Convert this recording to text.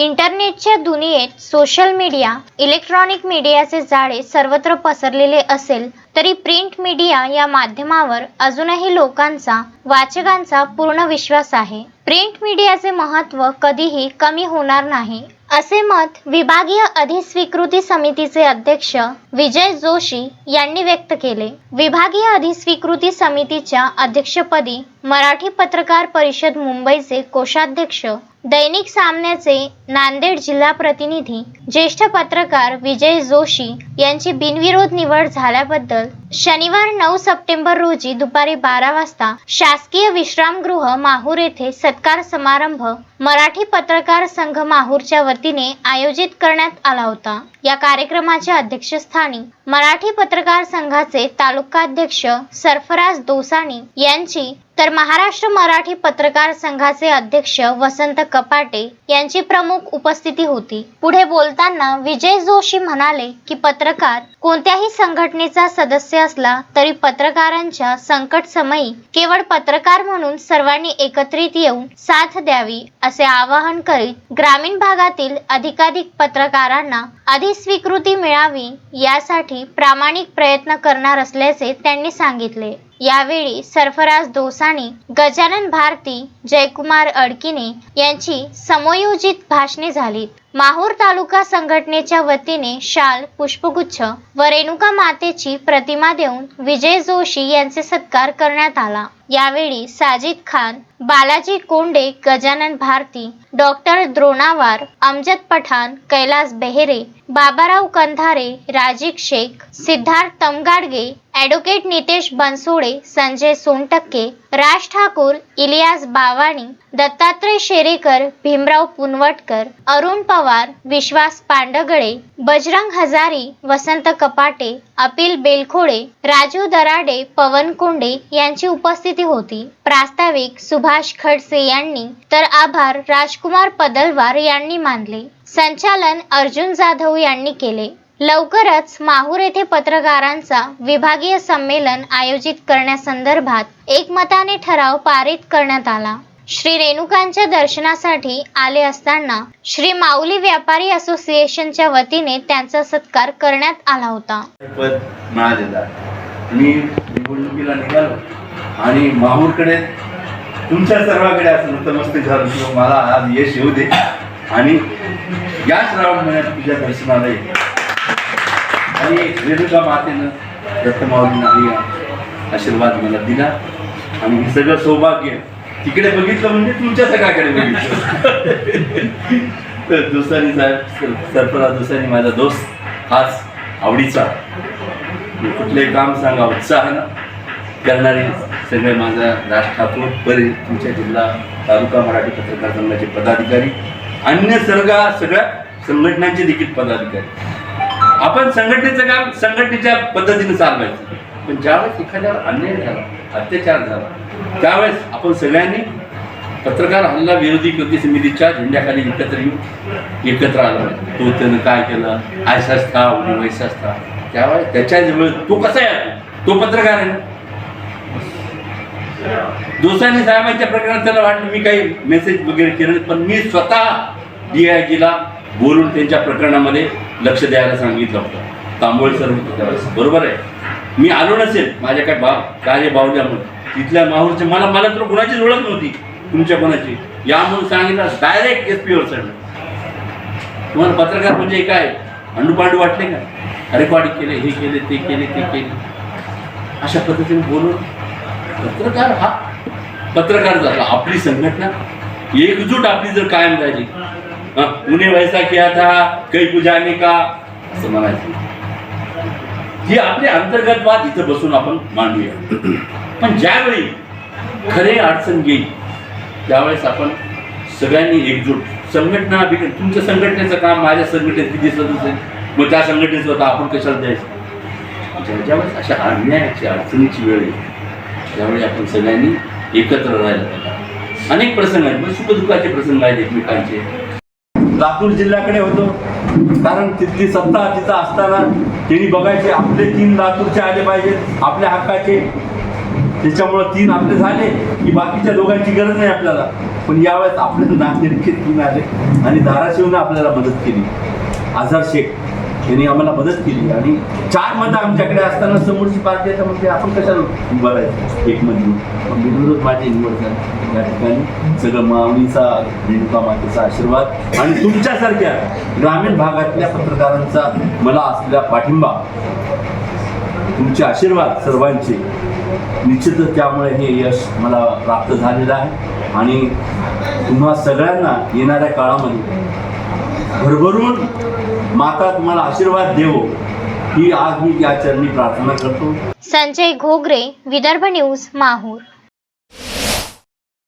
इंटरनेटच्या दुनियेत social media electronic मीडियाचे जाळे सर्वत्र पसरलेले असेल तरी प्रिंट मीडिया या माध्यमावर अजूनही लोकांचा वाचकांचा पूर्ण विश्वास आहे. प्रिंट मीडियाचे महत्त्व कधीही कमी होणार नाही असे मत विभागीय अधिस्वीकृती समितीचे अध्यक्ष विजय जोशी यांनी व्यक्त केले. विभागीय अधिस्वीकृती समितीच्या अध्यक्षपदी मराठी पत्रकार परिषद मुंबईचे कोषाध्यक्ष. दैनिक सामन्याचे नांदेड जिल्हा प्रतिनिधी. ज्येष्ठ पत्रकार विजय जोशी यांची बिनविरोध निवड झाल्याबद्दल शनिवार नऊ सप्टेंबर रोजी दुपारी बारा वाजता शासकीय विश्रामगृह माहूर येथे सत्कार समारंभ मराठी पत्रकार संघ माहूरच्या वतीने आयोजित करण्यात आला होता. या कार्यक्रमाच्या अध्यक्षस्थानी मराठी पत्रकार संघाचे तालुकाध्यक्ष सरफराज दोसानी यांची तर महाराष्ट्र मराठी पत्रकार संघाचे अध्यक्ष वसंत कपाटे यांची प्रमुख उपस्थिती होती. पुढे बोलताना विजय जोशी म्हणाले की पत्रकार कोणत्याही संघटनेचा सदस्य असला तरी पत्रकारांच्या संकट समयी केवळ पत्रकार म्हणून सर्वांनी एकत्रित येऊन साथ द्यावी असे आवाहन करीत ग्रामीण भागातील अधिकाधिक पत्रकारांना अधिस्वीकृती मिळावी यासाठी प्रामाणिक प्रयत्न करणार असल्याचे त्यांनी सांगितले. यावेळी सरफराज दोसानी गजानन भारती जयकुमार अडकिने यांची समयोजित भाषणे झाली माहूर तालुका संघटनेच्या वतीने शाल पुष्पगुच्छ व रेणुका मातेची प्रतिमा देऊन विजय जोशी यांचे सत्कार करण्यात आला. यावेळी साजिद खान बालाजी कोंडे गजानन भारती डॉक्टर द्रोणावार अमजद पठाण कैलास बेहेरे बाबाराव कंधारे राजीक शेख सिद्धार्थ तमगाडगे ॲडव्होकेट नितेश बनसोडे संजय सोनटक्के राज ठाकूर इलियास बावाणी दत्तात्रय शेरेकर भीमराव पुनवटकर अरुण पवार विश्वास पांडगळे बजरंग हजारी वसंत कपाटे अपिल बेलखोडे राजू दराडे पवन कोंडे यांची उपस्थिती होती. प्रास्ताविक सुभाष खडसे यांनी तर आभार राजकुमार पदलवार यांनी मानले. संचालन अर्जुन जाधव यांनी केले. लवकरच माहूर येथे पत्रकारांचा विभागीय संमेलन आयोजित करण्यासंदर्भात एकमताने ठराव पारित करण्यात आला. श्री रेणुकांच्या दर्शनासाठी आले असताना श्री माऊली व्यापारी असोसिएशनच्या वतीने त्यांचा सत्कार करण्यात आला होता. पद मिळालेलं मी निवडणुकीला निघालो आणि माहूरकडे तुमच्या सर्वांकडे असं नतमस्तक झालं किंवा मला आज यश येऊ दे. आणि या श्रावण महिन्यात तुझ्या दर्शनाला ये. आणि रेणुका मातेनं दत्तमाऊलीनं हे आशीर्वाद मला दिला. आणि हे सगळं सौभाग्य तिकडे बघितलं म्हणजे तुमच्या सगळ्याकडे बघितलं. तर दुसरी साहेब सरफराज दुसरी माझा दोस्त हाच आवडीचा. कुठले कुठलंही काम सांगा उत्साहानं करणारे सगळे माझा राज ठाकूर परे तुमच्या जिल्हा तालुका मराठी पत्रकार संघाचे पदाधिकारी अन्य सर्व सगळ्या संघटनांचे देखील पदाधिकारी. आपण संघटनेचं काम संघटनेच्या पद्धतीने चालवायचं. पण ज्यावेळेस एखाद्यावर अन्याय झाला अत्याचार झाला त्यावेळेस आपण सगळ्यांनी पत्रकार हल्ला विरोधी कृती समितीच्या झेंड्याखाली एकत्र येऊन एकत्र आलो तो त्यानं काय केलं? आयसा असता उडी वैसाच था त्यावेळेस त्याच्याजवळ तो कसा आहे? तो पत्रकार आहे ना. साहेबांच्या प्रकरणात त्याला वाटलं मी काही मेसेज वगैरे केलं पण मी स्वतः डी आय जीला बोलून त्यांच्या प्रकरणामध्ये लक्ष द्यायला सांगितलं होतं. तांबोळे सर होते त्यावेळेस. बरोबर आहे? मी आलो नसेल माझ्या काय भाव कार्य बावल्यामुळे तिथल्या माहूरचे मला मला तर कुणाचीच ओळख नव्हती. तुमच्या कोणाची? यामुळे सांगितलं डायरेक्ट एस पीवर चढलं तुम्हाला पत्रकार म्हणजे काय? अंडूपांडू वाटले का? रेकॉर्डिंग केले हे केले ते केले ते केले. अशा पद्धतीने बोलून पत्रकार हा पत्रकार झाला. आपली संघटना एकजूट आपली जर कायम राहिली उन्हें वैसा किया था काही पुजाने का असं म्हणायचं. ही आपले अंतर्गत बात इथं बसून आपण मांडूया. पण ज्यावेळी खरे अडचण येईल त्यावेळेस आपण सगळ्यांनी एकजूट. संघटना बिघड तुमच्या संघटनेचं काम माझ्या संघटनेत किती सदस्य मग त्या संघटनेचं होतं आपण कशाला द्यायचं? ज्याच्यावेळेस अशा अन्यायाची अडचणीची वेळ आहे त्यावेळी आपण सगळ्यांनी एकत्र राहिलं अनेक प्रसंग आहेत. म्हणजे सुखदुःखाचे प्रसंग आहेत एकमेकांचे. लातूर जिल्ह्याकडे होतो. कारण तिथली सत्ता तिथं असताना त्यांनी बघायचे आपले तीन लातूरचे आले पाहिजेत आपल्या हक्काचे. त्याच्यामुळं तीन आपले झाले की बाकीच्या दोघांची गरज नाही आपल्याला. पण यावेळेस आपले नागरिक तीन आले आणि धाराशिवनं आपल्याला मदत केली. आझार शेख. यांनी आम्हाला मदत केली. आणि चार मतं आमच्याकडे असताना समोरची पार्टी आता म्हणजे आपण कशाला उभारायचं? राहायचं एक मधून बिनविरोध माझी निवड झाली. या ठिकाणी सगळं माऊलीचा रेणुका मातेचा आशीर्वाद आणि तुमच्यासारख्या ग्रामीण भागातल्या पत्रकारांचा मला असलेला पाठिंबा तुमचे आशीर्वाद सर्वांचे निश्चितच त्यामुळे हे यश मला प्राप्त झालेलं आहे. आणि तुम्हा सगळ्यांना येणाऱ्या काळामध्ये भरभरून माता तुम्हाला आशीर्वाद देवो. ही आज मी या चरणी प्रार्थना करतो. संजय घोगरे विदर्भ न्यूज माहूर.